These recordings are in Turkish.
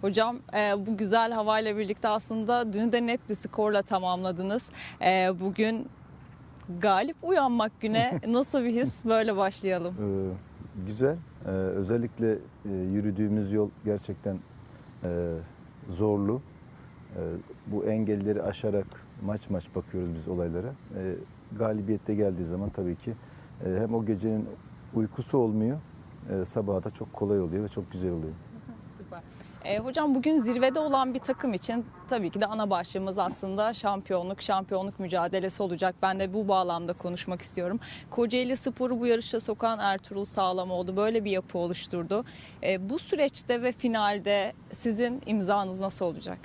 Hocam e, bu güzel havayla birlikte aslında dün de net bir skorla tamamladınız. E, bugün galip uyanmak güne nasıl bir his? Böyle başlayalım. Ee, güzel. Ee, özellikle e, yürüdüğümüz yol gerçekten e, zorlu. Ee, bu engelleri aşarak maç maç bakıyoruz biz olaylara. Ee, galibiyette geldiği zaman tabii ki e, hem o gecenin uykusu olmuyor, e, sabaha da çok kolay oluyor ve çok güzel oluyor. E, hocam bugün zirvede olan bir takım için tabii ki de ana başlığımız aslında şampiyonluk, şampiyonluk mücadelesi olacak. Ben de bu bağlamda konuşmak istiyorum. Kocaeli Spor'u bu yarışa sokan Ertuğrul Sağlamoğlu böyle bir yapı oluşturdu. E, bu süreçte ve finalde sizin imzanız nasıl olacak?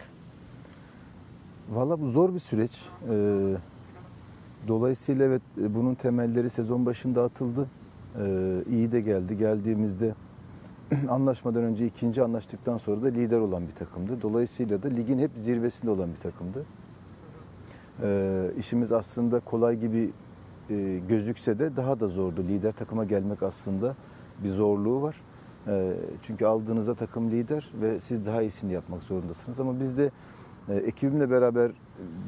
Valla bu zor bir süreç. Ee, dolayısıyla evet e, bunun temelleri sezon başında atıldı. Ee, iyi de geldi. Geldiğimizde anlaşmadan önce ikinci anlaştıktan sonra da lider olan bir takımdı. Dolayısıyla da ligin hep zirvesinde olan bir takımdı. Ee, işimiz aslında kolay gibi e, gözükse de daha da zordu. Lider takıma gelmek aslında bir zorluğu var. Ee, çünkü aldığınızda takım lider ve siz daha iyisini yapmak zorundasınız. Ama biz de e, ekibimle beraber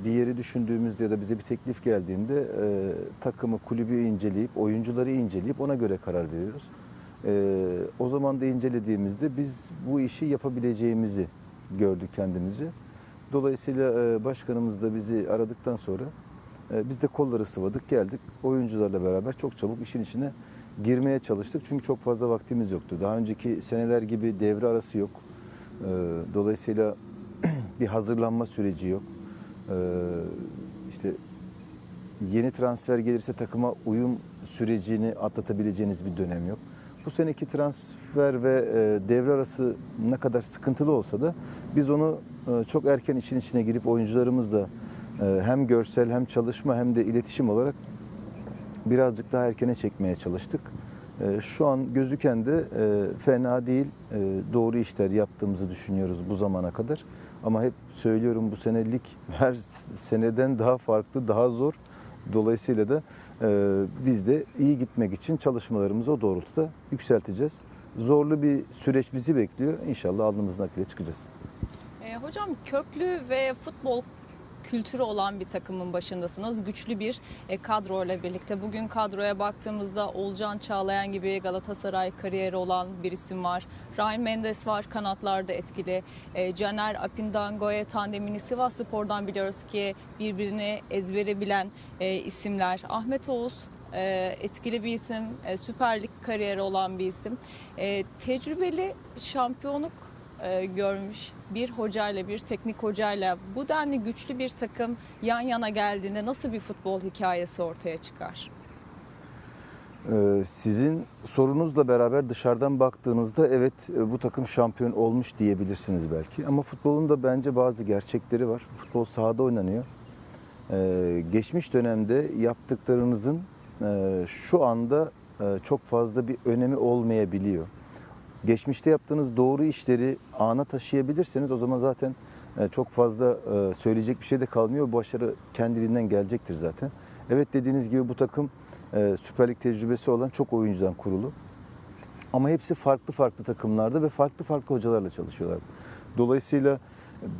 bir yeri düşündüğümüzde ya da bize bir teklif geldiğinde e, takımı, kulübü inceleyip, oyuncuları inceleyip ona göre karar veriyoruz. E, o zaman da incelediğimizde biz bu işi yapabileceğimizi gördük kendimizi. Dolayısıyla e, başkanımız da bizi aradıktan sonra e, biz de kolları sıvadık geldik. Oyuncularla beraber çok çabuk işin içine girmeye çalıştık. Çünkü çok fazla vaktimiz yoktu. Daha önceki seneler gibi devre arası yok. E, dolayısıyla bir hazırlanma süreci yok. Ee, işte yeni transfer gelirse takıma uyum sürecini atlatabileceğiniz bir dönem yok. Bu seneki transfer ve e, devre arası ne kadar sıkıntılı olsa da biz onu e, çok erken işin içine girip oyuncularımızla e, hem görsel hem çalışma hem de iletişim olarak birazcık daha erkene çekmeye çalıştık. Şu an gözüken de fena değil, doğru işler yaptığımızı düşünüyoruz bu zamana kadar. Ama hep söylüyorum bu senelik her seneden daha farklı, daha zor. Dolayısıyla da e, biz de iyi gitmek için çalışmalarımızı o doğrultuda yükselteceğiz. Zorlu bir süreç bizi bekliyor. İnşallah alnımızın akıyla çıkacağız. E, hocam köklü ve futbol kültürü olan bir takımın başındasınız. Güçlü bir e, kadro ile birlikte. Bugün kadroya baktığımızda Olcan Çağlayan gibi Galatasaray kariyeri olan bir isim var. Ryan Mendes var kanatlarda etkili. E, Caner Apindango'ya tandemini Sivas Spor'dan biliyoruz ki birbirini ezbere bilen e, isimler. Ahmet Oğuz e, etkili bir isim, e, Süper Lig kariyeri olan bir isim. E, tecrübeli şampiyonluk e, görmüş bir hocayla, bir teknik hocayla bu denli güçlü bir takım yan yana geldiğinde nasıl bir futbol hikayesi ortaya çıkar? Ee, Sizin sorunuzla beraber dışarıdan baktığınızda evet e, bu takım şampiyon olmuş diyebilirsiniz belki. Ama futbolun da bence bazı gerçekleri var. Futbol sahada oynanıyor. Ee, Geçmiş dönemde yaptıklarınızın e, şu anda e, çok fazla bir önemi olmayabiliyor. Geçmişte yaptığınız doğru işleri ana taşıyabilirseniz o zaman zaten e, çok fazla e, söyleyecek bir şey de kalmıyor. Bu başarı kendiliğinden gelecektir zaten. Evet dediğiniz gibi bu takım e, Süper Lig tecrübesi olan çok oyuncudan kurulu. Ama hepsi farklı farklı takımlarda ve farklı farklı hocalarla çalışıyorlar. Dolayısıyla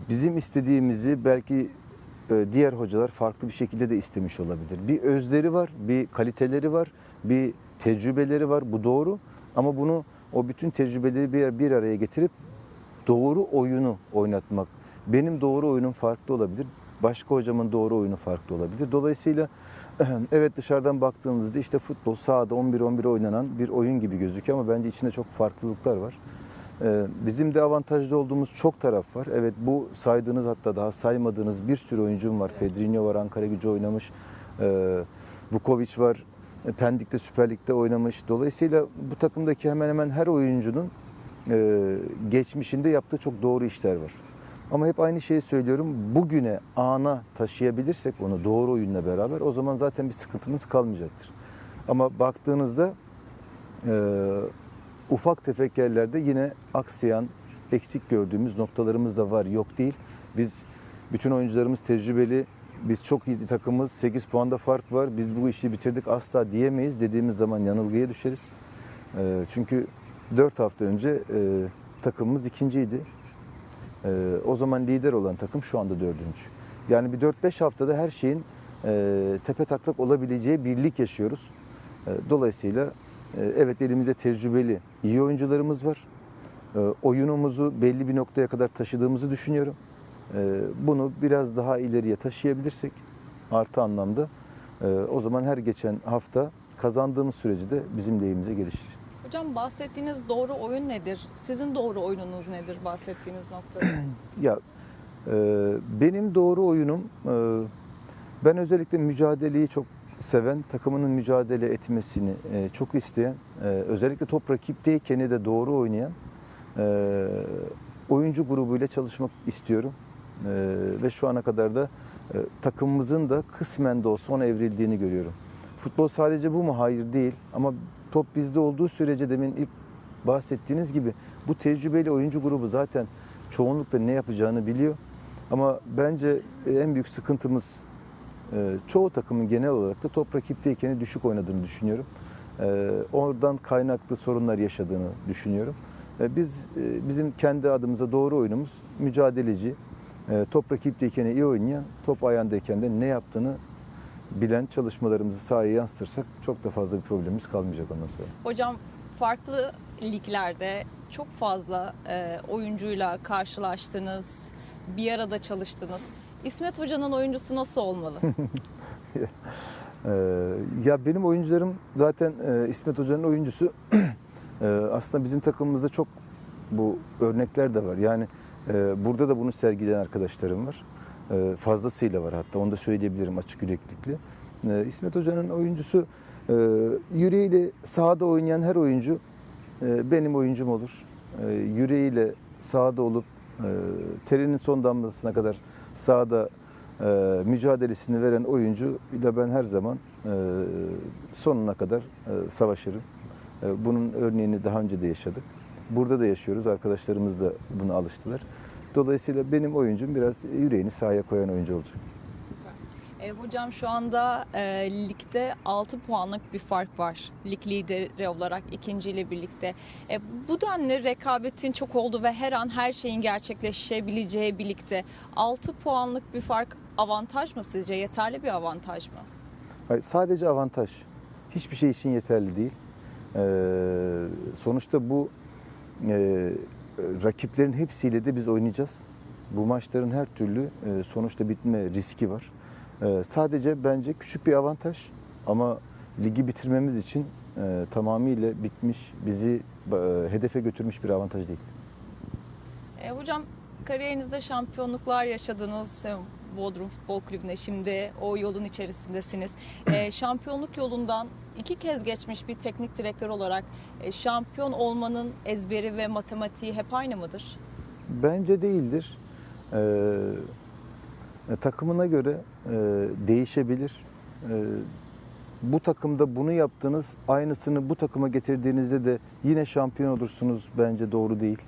bizim istediğimizi belki diğer hocalar farklı bir şekilde de istemiş olabilir. Bir özleri var, bir kaliteleri var, bir tecrübeleri var. Bu doğru. Ama bunu o bütün tecrübeleri bir, bir araya getirip doğru oyunu oynatmak. Benim doğru oyunum farklı olabilir. Başka hocamın doğru oyunu farklı olabilir. Dolayısıyla evet dışarıdan baktığımızda işte futbol sahada 11-11 oynanan bir oyun gibi gözüküyor ama bence içinde çok farklılıklar var. Ee, Bizim de avantajlı olduğumuz çok taraf var. Evet bu saydığınız hatta daha saymadığınız bir sürü oyuncum var. Pedrinho var, Ankara gücü oynamış. Ee, Vukovic var. E, Pendik'te Süper Lig'de oynamış. Dolayısıyla bu takımdaki hemen hemen her oyuncunun e, geçmişinde yaptığı çok doğru işler var. Ama hep aynı şeyi söylüyorum. Bugüne ana taşıyabilirsek onu doğru oyunla beraber o zaman zaten bir sıkıntımız kalmayacaktır. Ama baktığınızda e, ufak tefek yerlerde yine aksayan, eksik gördüğümüz noktalarımız da var. Yok değil. Biz bütün oyuncularımız tecrübeli. Biz çok iyi takımız. 8 puanda fark var. Biz bu işi bitirdik asla diyemeyiz. Dediğimiz zaman yanılgıya düşeriz. E, çünkü 4 hafta önce e, takımımız ikinciydi. Ee, o zaman lider olan takım şu anda dördüncü. Yani bir 4-5 haftada her şeyin e, tepe taklak olabileceği bir lig yaşıyoruz. E, dolayısıyla e, evet elimizde tecrübeli iyi oyuncularımız var. E, oyunumuzu belli bir noktaya kadar taşıdığımızı düşünüyorum. E, bunu biraz daha ileriye taşıyabilirsek artı anlamda e, o zaman her geçen hafta kazandığımız sürece de bizim lehimize gelişir. Hocam bahsettiğiniz doğru oyun nedir? Sizin doğru oyununuz nedir bahsettiğiniz noktada? Ya e, benim doğru oyunum e, ben özellikle mücadeleyi çok seven, takımının mücadele etmesini e, çok isteyen, e, özellikle top rakipteyken de doğru oynayan e, oyuncu grubuyla çalışmak istiyorum. E, ve şu ana kadar da e, takımımızın da kısmen de olsa ona evrildiğini görüyorum. Futbol sadece bu mu? Hayır değil. Ama top bizde olduğu sürece demin ilk bahsettiğiniz gibi bu tecrübeli oyuncu grubu zaten çoğunlukla ne yapacağını biliyor. Ama bence en büyük sıkıntımız e, çoğu takımın genel olarak da top rakipteyken düşük oynadığını düşünüyorum. E, Oradan kaynaklı sorunlar yaşadığını düşünüyorum. E, Biz e, bizim kendi adımıza doğru oyunumuz mücadeleci, e, top rakipteyken iyi oynayan, top ayağındayken de ne yaptığını bilen çalışmalarımızı sahaya yansıtırsak çok da fazla bir problemimiz kalmayacak ondan sonra. Hocam farklı liglerde çok fazla e, oyuncuyla karşılaştınız, bir arada çalıştınız. İsmet Hoca'nın oyuncusu nasıl olmalı? Ee, ya benim oyuncularım zaten e, İsmet Hoca'nın oyuncusu. Ee, aslında bizim takımımızda çok bu örnekler de var. Yani burada da bunu sergileyen arkadaşlarım var. E, fazlasıyla var hatta onu da söyleyebilirim açık yüreklilikle. E, İsmet Hoca'nın oyuncusu e, yüreğiyle sahada oynayan her oyuncu e, benim oyuncum olur. Yüreğiyle sahada olup e, terinin son damlasına kadar sahada mücadelesini veren oyuncu ile ben her zaman sonuna kadar savaşırım. Bunun örneğini daha önce de yaşadık. Burada da yaşıyoruz. Arkadaşlarımız da buna alıştılar. Dolayısıyla benim oyuncum biraz yüreğini sahaya koyan oyuncu olacak. E, hocam şu anda e, ligde 6 puanlık bir fark var. Lig lideri olarak ikinciyle birlikte. E, bu denli rekabetin çok olduğu ve her an her şeyin gerçekleşebileceği birlikte 6 puanlık bir fark avantaj mı sizce? Yeterli bir avantaj mı? Hayır, sadece avantaj. Hiçbir şey için yeterli değil. Ee, sonuçta bu e, rakiplerin hepsiyle de biz oynayacağız. Bu maçların her türlü e, sonuçta bitme riski var. E, sadece bence küçük bir avantaj ama ligi bitirmemiz için e, tamamıyla bitmiş, bizi e, hedefe götürmüş bir avantaj değil. E, hocam kariyerinizde şampiyonluklar yaşadınız. Bodrum Futbol Kulübü'ne şimdi o yolun içerisindesiniz. E, şampiyonluk yolundan iki kez geçmiş bir teknik direktör olarak e, şampiyon olmanın ezberi ve matematiği hep aynı mıdır? Bence değildir. Ee, e, takımına göre e, değişebilir. E, bu takımda bunu yaptınız, aynısını bu takıma getirdiğinizde de yine şampiyon olursunuz. Bence doğru değil.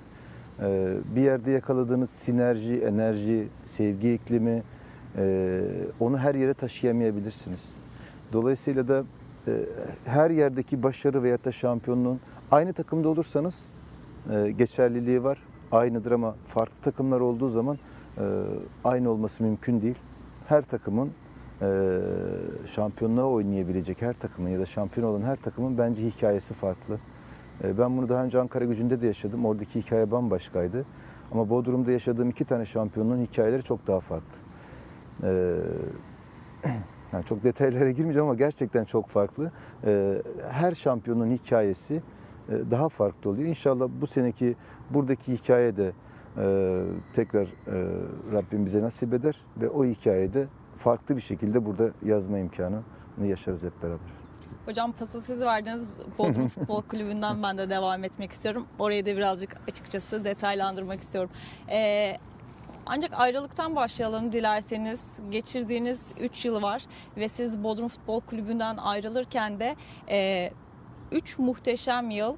E, bir yerde yakaladığınız sinerji, enerji, sevgi iklimi, e, onu her yere taşıyamayabilirsiniz. Dolayısıyla da her yerdeki başarı veya da şampiyonluğun aynı takımda olursanız e, geçerliliği var. Aynıdır ama farklı takımlar olduğu zaman e, aynı olması mümkün değil. Her takımın e, şampiyonluğa oynayabilecek her takımın ya da şampiyon olan her takımın bence hikayesi farklı. Ben bunu daha önce Ankara gücünde de yaşadım. Oradaki hikaye bambaşkaydı. Ama Bodrum'da yaşadığım iki tane şampiyonluğun hikayeleri çok daha farklı. Yani çok detaylara girmeyeceğim ama gerçekten çok farklı. E, her şampiyonun hikayesi e, daha farklı oluyor. İnşallah bu seneki buradaki hikaye de e, tekrar e, Rabbim bize nasip eder ve o hikayede farklı bir şekilde burada yazma imkanını yaşarız hep beraber. Hocam pası siz verdiniz Bodrum Futbol Kulübü'nden ben de devam etmek istiyorum. Orayı da birazcık açıkçası detaylandırmak istiyorum. Ee, ancak ayrılıktan başlayalım dilerseniz. Geçirdiğiniz 3 yıl var ve siz Bodrum Futbol Kulübü'nden ayrılırken de 3 muhteşem yıl,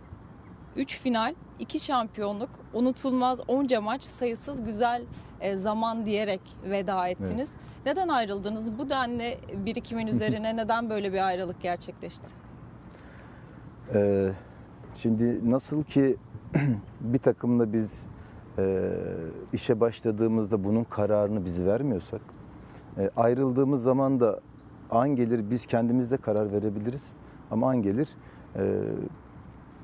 3 final, 2 şampiyonluk, unutulmaz onca maç, sayısız güzel e, zaman diyerek veda ettiniz. Neden ayrıldınız? Bu denli birikimin üzerine neden böyle bir ayrılık gerçekleşti? Ee, şimdi nasıl ki bir takımla biz e, işe başladığımızda bunun kararını biz vermiyorsak, e, ayrıldığımız zaman da an gelir biz kendimiz de karar verebiliriz. Ama an gelir e,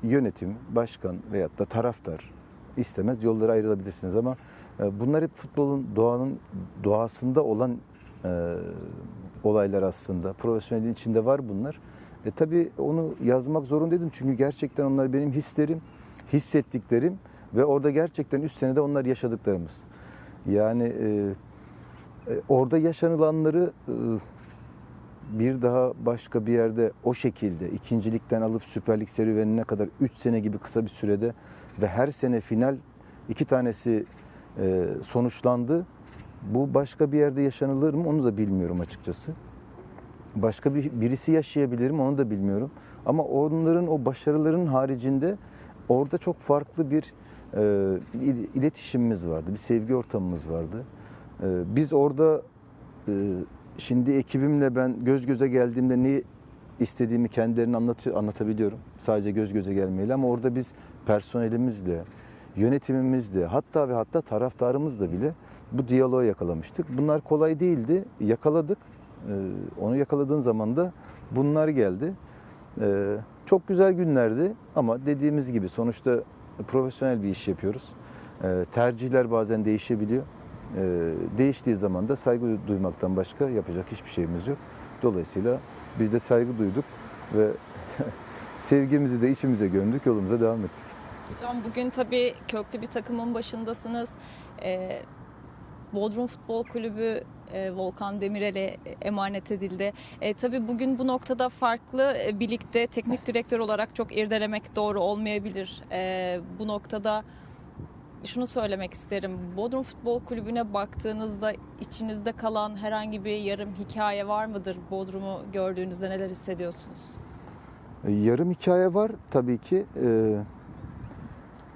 yönetim, başkan veyahut da taraftar istemez yolları ayrılabilirsiniz ama e, bunlar hep futbolun doğanın doğasında olan e, olaylar aslında. Profesyonelin içinde var bunlar. E tabii onu yazmak zorundaydım çünkü gerçekten onlar benim hislerim, hissettiklerim ve orada gerçekten 3 senede onlar yaşadıklarımız. Yani e, e, orada yaşanılanları e, bir daha başka bir yerde o şekilde ikincilikten alıp Süper Lig serüvenine kadar 3 sene gibi kısa bir sürede ve her sene final iki tanesi e, sonuçlandı. Bu başka bir yerde yaşanılır mı onu da bilmiyorum açıkçası. Başka bir birisi yaşayabilir mi onu da bilmiyorum. Ama onların o başarıların haricinde orada çok farklı bir iletişimimiz vardı, bir sevgi ortamımız vardı. E, biz orada e, şimdi ekibimle ben göz göze geldiğimde ne istediğimi kendilerine anlatıyor, anlatabiliyorum. Sadece göz göze gelmeyle ama orada biz personelimizle, yönetimimizle hatta ve hatta taraftarımızla bile bu diyaloğu yakalamıştık. Bunlar kolay değildi. Yakaladık. Ee, onu yakaladığın zaman da bunlar geldi. Ee, çok güzel günlerdi ama dediğimiz gibi sonuçta profesyonel bir iş yapıyoruz. Ee, tercihler bazen değişebiliyor. Ee, değiştiği zaman da saygı duymaktan başka yapacak hiçbir şeyimiz yok. Dolayısıyla biz de saygı duyduk ve sevgimizi de içimize gömdük, yolumuza devam ettik. Hocam bugün tabii köklü bir takımın başındasınız. Ee, Bodrum Futbol Kulübü e, Volkan Demirel'e emanet edildi. E, tabii bugün bu noktada farklı e, birlikte teknik direktör olarak çok irdelemek doğru olmayabilir. E, bu noktada şunu söylemek isterim. Bodrum Futbol Kulübü'ne baktığınızda içinizde kalan herhangi bir yarım hikaye var mıdır? Bodrum'u gördüğünüzde neler hissediyorsunuz? E, Yarım hikaye var tabii ki.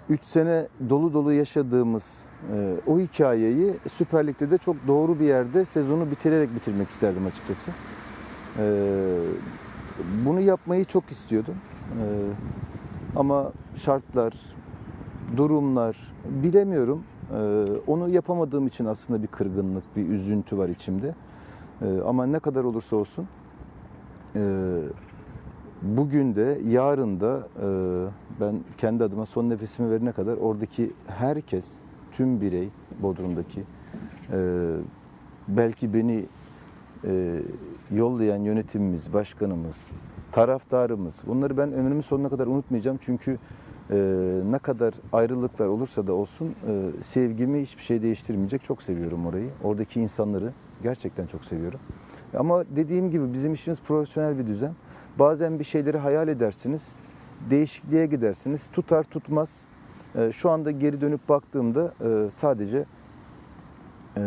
3 sene dolu dolu yaşadığımız e, o hikayeyi Süper Lig'de de çok doğru bir yerde sezonu bitirerek bitirmek isterdim açıkçası. E, Bunu yapmayı çok istiyordum. E, Ama şartlar, durumlar bilemiyorum. E, Onu yapamadığım için aslında bir kırgınlık, bir üzüntü var içimde. E, Ama ne kadar olursa olsun e, bugün de yarın da e, ben kendi adıma son nefesimi verene kadar oradaki herkes, tüm birey Bodrum'daki e, belki beni e, yollayan yönetimimiz, başkanımız, taraftarımız bunları ben ömrümün sonuna kadar unutmayacağım çünkü e, ne kadar ayrılıklar olursa da olsun e, sevgimi hiçbir şey değiştirmeyecek. Çok seviyorum orayı. Oradaki insanları gerçekten çok seviyorum. Ama dediğim gibi bizim işimiz profesyonel bir düzen. Bazen bir şeyleri hayal edersiniz, değişikliğe gidersiniz, tutar tutmaz. Ee, Şu anda geri dönüp baktığımda e, sadece e,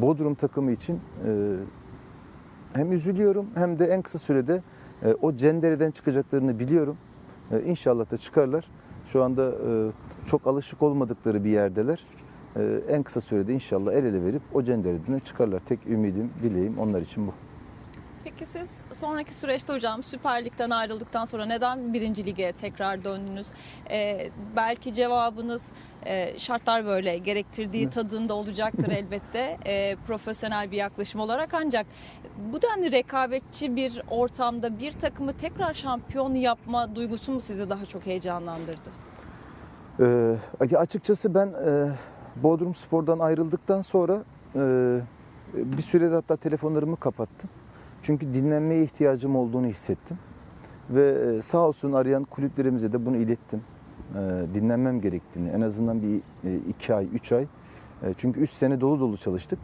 Bodrum takımı için e, hem üzülüyorum hem de en kısa sürede o cendereden çıkacaklarını biliyorum. İnşallah da çıkarlar. Şu anda çok alışık olmadıkları bir yerdeler. En kısa sürede inşallah el ele verip o cendereden çıkarlar. Tek ümidim, dileğim onlar için bu. Peki siz sonraki süreçte hocam Süper Lig'den ayrıldıktan sonra neden birinci lige tekrar döndünüz? Ee, belki cevabınız e, şartlar böyle gerektirdiği tadında olacaktır elbette e, profesyonel bir yaklaşım olarak ancak bu denli rekabetçi bir ortamda bir takımı tekrar şampiyon yapma duygusu mu sizi daha çok heyecanlandırdı? Ee, açıkçası ben e, Bodrum Spor'dan ayrıldıktan sonra e, bir sürede hatta telefonlarımı kapattım. Çünkü dinlenmeye ihtiyacım olduğunu hissettim. Ve e, sağ olsun arayan kulüplerimize de bunu ilettim. E, dinlenmem gerektiğini, en azından bir e, iki ay, üç ay. Çünkü üç sene dolu dolu çalıştık.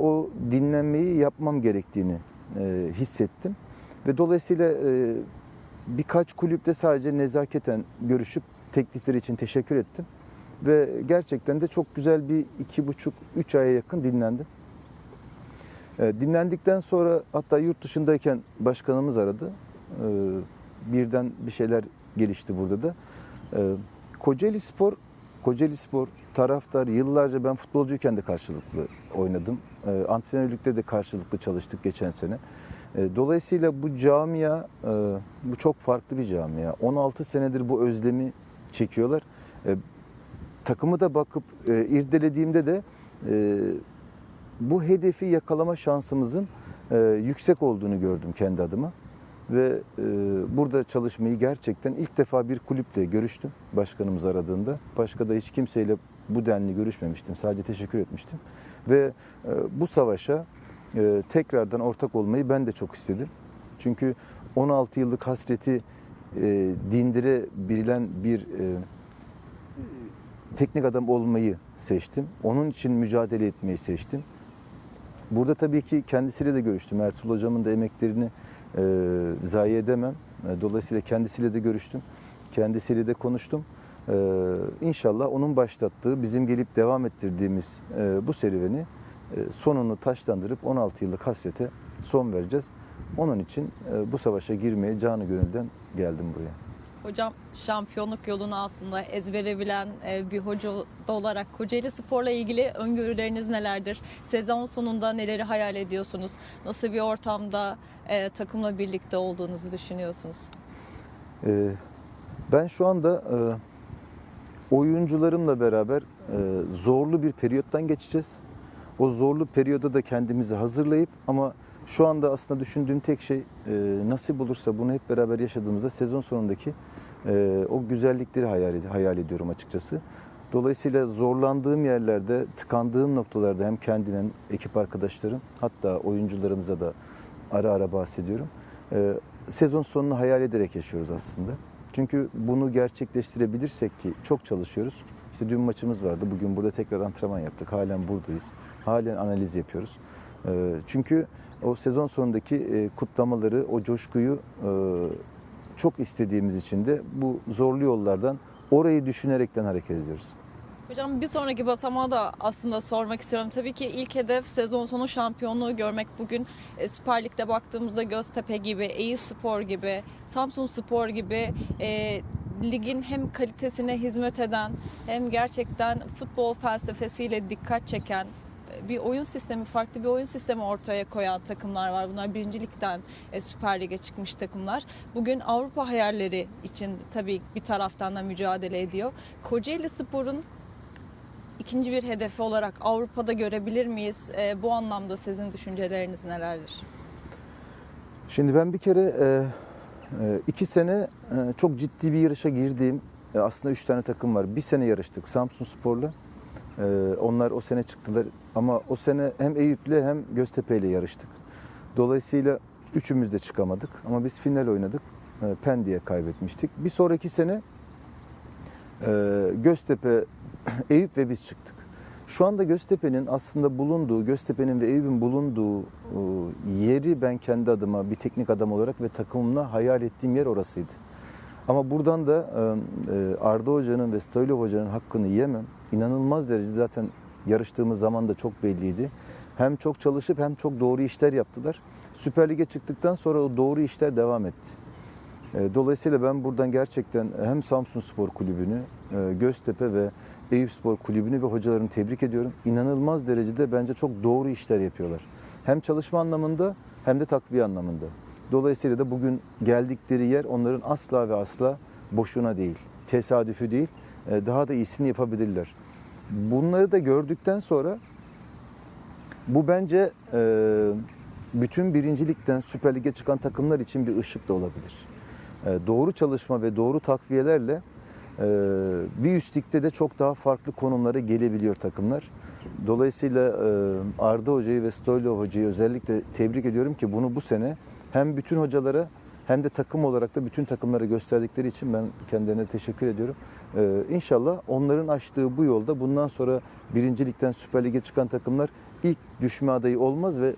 O dinlenmeyi yapmam gerektiğini hissettim. Ve dolayısıyla birkaç kulüple sadece nezaketen görüşüp teklifleri için teşekkür ettim. Ve gerçekten de çok güzel bir iki buçuk, üç aya yakın dinlendim. E, dinlendikten sonra hatta yurt dışındayken başkanımız aradı. E, birden bir şeyler gelişti burada da. E, Kocaeli Spor, Kocaeli Spor taraftar yıllarca ben futbolcuyken de karşılıklı oynadım. Antrenörlükte de karşılıklı çalıştık geçen sene. Dolayısıyla bu camia, e, bu çok farklı bir camia. 16 senedir bu özlemi çekiyorlar. Takımı da bakıp e, irdelediğimde de e, bu hedefi yakalama şansımızın e, yüksek olduğunu gördüm kendi adıma. Ve e, burada çalışmayı gerçekten ilk defa bir kulüple görüştüm başkanımız aradığında. Başka da hiç kimseyle bu denli görüşmemiştim. Sadece teşekkür etmiştim. Ve e, bu savaşa e, tekrardan ortak olmayı ben de çok istedim. Çünkü 16 yıllık hasreti e, dindirebilen bir e, teknik adam olmayı seçtim. Onun için mücadele etmeyi seçtim. Burada tabii ki kendisiyle de görüştüm. Ertuğrul Hocam'ın da emeklerini e, zayi edemem. E, dolayısıyla kendisiyle de görüştüm. Kendisiyle de konuştum. E, inşallah onun başlattığı, bizim gelip devam ettirdiğimiz e, bu serüveni e, sonunu taşlandırıp 16 yıllık hasrete son vereceğiz. Onun için e, bu savaşa girmeye canı gönülden geldim buraya. Hocam şampiyonluk yolunu aslında ezbere bilen e, bir hoca olarak Kocaeli Spor'la ilgili öngörüleriniz nelerdir? Sezon sonunda neleri hayal ediyorsunuz? Nasıl bir ortamda e, takımla birlikte olduğunuzu düşünüyorsunuz? Ee, Ben şu anda e, oyuncularımla beraber zorlu bir periyottan geçeceğiz. O zorlu periyoda da kendimizi hazırlayıp ama şu anda aslında düşündüğüm tek şey e, nasip olursa bunu hep beraber yaşadığımızda sezon sonundaki e, o güzellikleri hayal, hayal ediyorum açıkçası. Dolayısıyla zorlandığım yerlerde, tıkandığım noktalarda hem kendim ekip arkadaşlarım hatta oyuncularımıza da ara ara bahsediyorum. E, sezon sonunu hayal ederek yaşıyoruz aslında. Çünkü bunu gerçekleştirebilirsek ki çok çalışıyoruz. İşte dün maçımız vardı. Bugün burada tekrar antrenman yaptık. Halen buradayız. Halen analiz yapıyoruz. Ee, Çünkü o sezon sonundaki e, kutlamaları, o coşkuyu e, çok istediğimiz için de bu zorlu yollardan orayı düşünerekten hareket ediyoruz. Hocam bir sonraki basamağı da aslında sormak istiyorum. Tabii ki ilk hedef sezon sonu şampiyonluğu görmek. Bugün e, Süper Lig'de baktığımızda Göztepe gibi, Eyüp Spor gibi, Samsun Spor gibi e, ligin hem kalitesine hizmet eden hem gerçekten futbol felsefesiyle dikkat çeken bir oyun sistemi, farklı bir oyun sistemi ortaya koyan takımlar var. Bunlar birincilikten e, Süper Lig'e çıkmış takımlar. Bugün Avrupa hayalleri için tabii bir taraftan da mücadele ediyor. Kocaeli Spor'un ikinci bir hedefi olarak Avrupa'da görebilir miyiz? E, bu anlamda sizin düşünceleriniz nelerdir? Şimdi ben bir kere e, e, iki sene e, çok ciddi bir yarışa girdiğim e, aslında üç tane takım var. Bir sene yarıştık Samsun Spor'la. E, onlar o sene çıktılar ama o sene hem Eyüp'le hem Göztepe'yle yarıştık. Dolayısıyla üçümüz de çıkamadık ama biz final oynadık. E, Pendik'e kaybetmiştik. Bir sonraki sene e, Göztepe, Eyüp ve biz çıktık. Şu anda Göztepe'nin aslında bulunduğu, Göztepe'nin ve Eyüp'ün bulunduğu e, yeri ben kendi adıma bir teknik adam olarak ve takımımla hayal ettiğim yer orasıydı. Ama buradan da e, e, Arda Hoca'nın ve Stoylov Hoca'nın hakkını yiyemem. İnanılmaz derecede zaten yarıştığımız zaman da çok belliydi. Hem çok çalışıp hem çok doğru işler yaptılar. Süper Lig'e çıktıktan sonra o doğru işler devam etti. E, Dolayısıyla ben buradan gerçekten hem Samsun Spor Kulübü'nü, Göztepe ve Eyüp Spor Kulübü'nü ve hocalarını tebrik ediyorum. İnanılmaz derecede bence çok doğru işler yapıyorlar. Hem çalışma anlamında hem de takviye anlamında. Dolayısıyla da bugün geldikleri yer onların asla ve asla boşuna değil, tesadüfü değil, e, daha da iyisini yapabilirler. Bunları da gördükten sonra bu bence e, bütün birincilikten Süper Lig'e çıkan takımlar için bir ışık da olabilir. E, doğru çalışma ve doğru takviyelerle e, bir üst ligde de çok daha farklı konumlara gelebiliyor takımlar. Dolayısıyla e, Arda Hoca'yı ve Stoylov Hoca'yı özellikle tebrik ediyorum ki bunu bu sene hem bütün hocalara hem de takım olarak da bütün takımlara gösterdikleri için ben kendilerine teşekkür ediyorum. Ee, inşallah onların açtığı bu yolda bundan sonra birincilikten Süper Lig'e çıkan takımlar ilk düşme adayı olmaz ve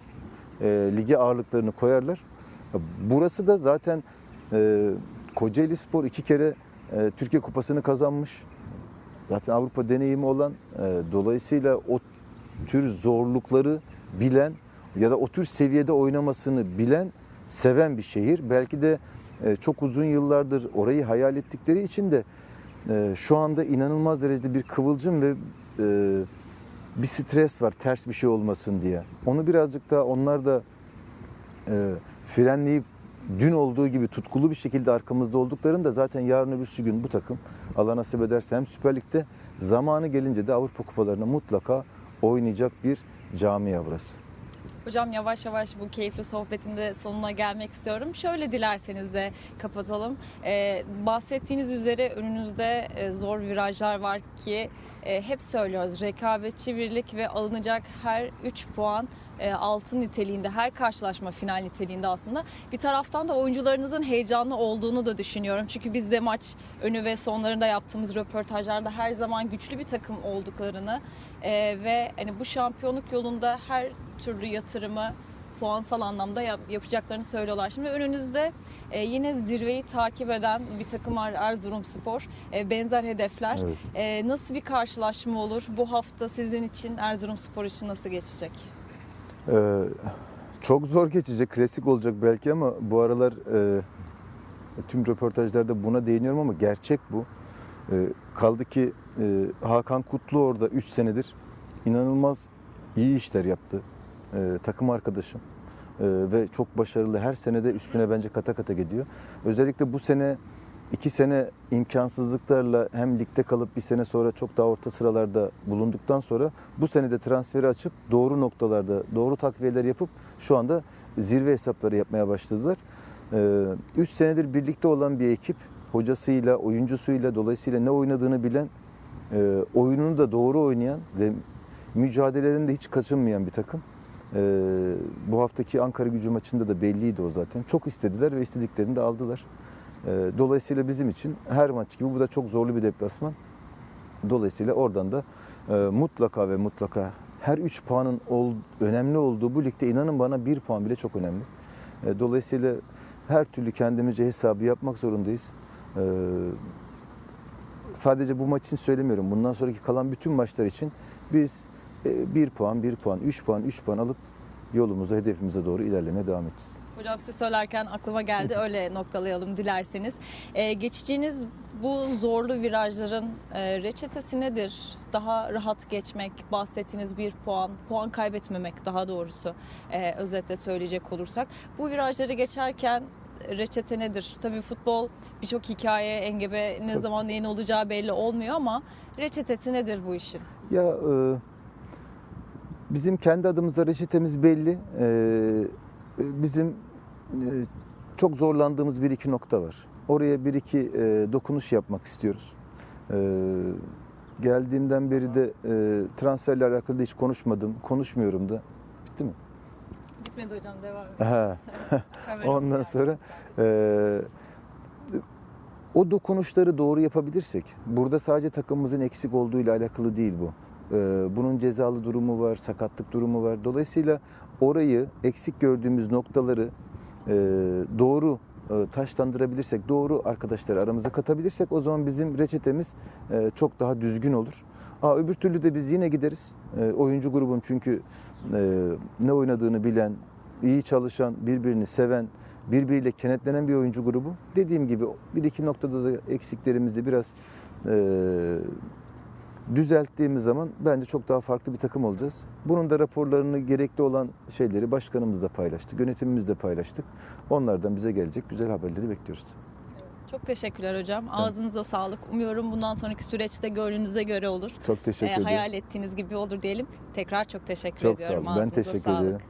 e, lige ağırlıklarını koyarlar. Burası da zaten e, Kocaeli Spor iki kere e, Türkiye Kupası'nı kazanmış. Zaten Avrupa deneyimi olan e, dolayısıyla o tür zorlukları bilen ya da o tür seviyede oynamasını bilen, seven bir şehir. Belki de e, çok uzun yıllardır orayı hayal ettikleri için de e, şu anda inanılmaz derecede bir kıvılcım ve e, bir stres var ters bir şey olmasın diye. Onu birazcık daha onlar da frenleyip dün olduğu gibi tutkulu bir şekilde arkamızda olduklarında zaten yarın öbürsü gün bu takım Allah nasip ederse hem Süper Lig'de zamanı gelince de Avrupa kupalarına mutlaka oynayacak bir camia burası. Hocam yavaş yavaş bu keyifli sohbetin de sonuna gelmek istiyorum. Şöyle dilerseniz de kapatalım. Ee, bahsettiğiniz üzere önünüzde e, zor virajlar var ki e, hep söylüyoruz. Rekabetçi birlik ve alınacak her 3 puan e, altın niteliğinde, her karşılaşma final niteliğinde aslında. Bir taraftan da oyuncularınızın heyecanlı olduğunu da düşünüyorum. Çünkü biz de maç önü ve sonlarında yaptığımız röportajlarda her zaman güçlü bir takım olduklarını e, ve hani bu şampiyonluk yolunda her türlü yatırımı puansal anlamda yap- yapacaklarını söylüyorlar. Şimdi önünüzde e, yine zirveyi takip eden bir takım var Erzurumspor. E, benzer hedefler. Evet. E, nasıl bir karşılaşma olur? Bu hafta sizin için Erzurumspor için nasıl geçecek? Ee, çok zor geçecek, klasik olacak belki ama bu aralar e, tüm röportajlarda buna değiniyorum ama gerçek bu. E, kaldı ki e, Hakan Kutlu orada 3 senedir inanılmaz iyi işler yaptı. E, takım arkadaşım E, ve çok başarılı. Her senede üstüne bence kata kata gidiyor. Özellikle bu sene iki sene imkansızlıklarla hem ligde kalıp bir sene sonra çok daha orta sıralarda bulunduktan sonra bu sene de transferi açıp doğru noktalarda doğru takviyeler yapıp şu anda zirve hesapları yapmaya başladılar. 3 senedir birlikte olan bir ekip hocasıyla, oyuncusuyla dolayısıyla ne oynadığını bilen, e, oyununu da doğru oynayan ve mücadelelerinde hiç kaçınmayan bir takım. E, bu haftaki Ankara gücü maçında da belliydi o zaten. Çok istediler ve istediklerini de aldılar. E, dolayısıyla bizim için her maç gibi bu da çok zorlu bir deplasman. Dolayısıyla oradan da e, mutlaka ve mutlaka her 3 puanın önemli olduğu bu ligde inanın bana 1 puan bile çok önemli. E, dolayısıyla her türlü kendimizce hesabı yapmak zorundayız. E, sadece bu maç için söylemiyorum. Bundan sonraki kalan bütün maçlar için biz 1 puan, 1 puan, 3 puan, 3 puan alıp yolumuza, hedefimize doğru ilerlemeye devam edeceğiz. Hocam siz söylerken aklıma geldi öyle noktalayalım dilerseniz. Ee, geçeceğiniz bu zorlu virajların e, reçetesi nedir? Daha rahat geçmek, bahsettiğiniz bir puan, puan kaybetmemek daha doğrusu e, özetle söyleyecek olursak. Bu virajları geçerken reçete nedir? Tabii futbol birçok hikaye, engebe ne Tabii. zaman neyin olacağı belli olmuyor ama reçetesi nedir bu işin? Ya e, bizim kendi adımıza reçetemiz belli. E, bizim e, çok zorlandığımız bir iki nokta var. Oraya bir iki e, dokunuş yapmak istiyoruz. E, geldiğimden beri de e, transferle alakalı da hiç konuşmadım, konuşmuyorum da. Bitti mi? Gitmedi hocam devam Ondan sonra e, o dokunuşları doğru yapabilirsek, burada sadece takımımızın eksik olduğu ile alakalı değil bu. E, bunun cezalı durumu var, sakatlık durumu var. Dolayısıyla orayı eksik gördüğümüz noktaları e, doğru e, taşlandırabilirsek, doğru arkadaşları aramıza katabilirsek o zaman bizim reçetemiz e, çok daha düzgün olur. Aa, öbür türlü de biz yine gideriz. Oyuncu grubum çünkü ne oynadığını bilen, iyi çalışan, birbirini seven, birbiriyle kenetlenen bir oyuncu grubu. Dediğim gibi bir iki noktada da eksiklerimizi biraz düzelttiğimiz zaman bence çok daha farklı bir takım olacağız. Bunun da raporlarını gerekli olan şeyleri başkanımızla paylaştık, yönetimimizle paylaştık. Onlardan bize gelecek güzel haberleri bekliyoruz. Çok teşekkürler hocam. Ağzınıza sağlık. Umuyorum bundan sonraki süreçte gönlünüze göre olur. Çok teşekkür Ee, ederim. hayal ettiğiniz gibi olur diyelim. Tekrar çok teşekkür Çok sağ ediyorum. olun. Ben Ağzınıza teşekkür sağlık. ederim.